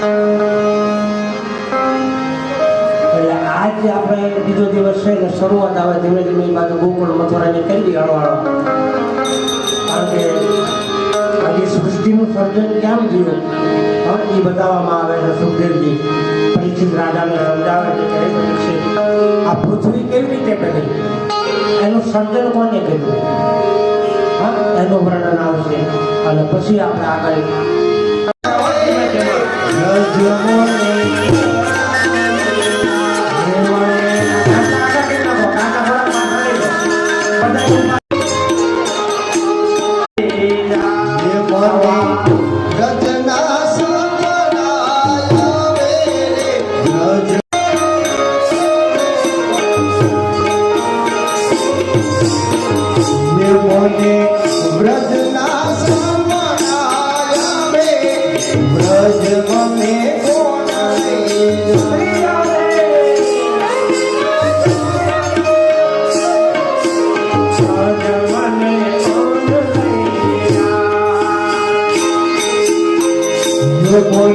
એટલે આજ આપણે બીજો દિવસ છે ને શરૂઆત આવે ધીમે ધીમે એ બાજુ ગોકુળ મથુરાની કરી હળવાળો કારણ કે સૃષ્ટિનું સર્જન કેમ થયું? હા, એ બતાવવામાં આવે છે સુખદેવજી. પરીક્ષિત રાજાને આ પૃથ્વી કેવી રીતે બની? એનું સર્જન કોને કર્યું? હા એનું વર્ણન આવશે. અને પછી આપણે આગળ love.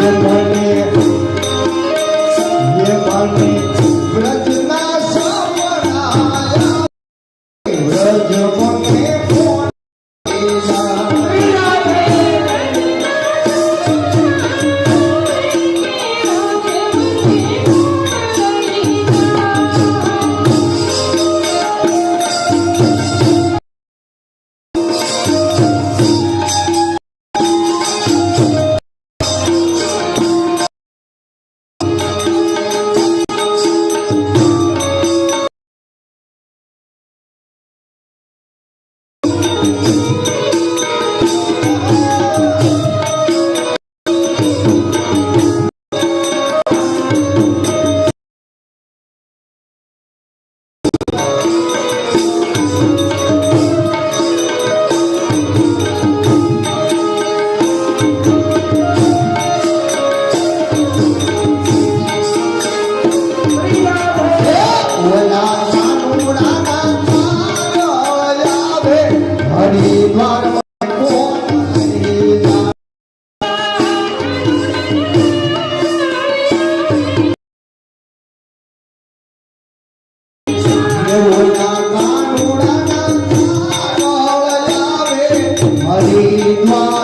ये મને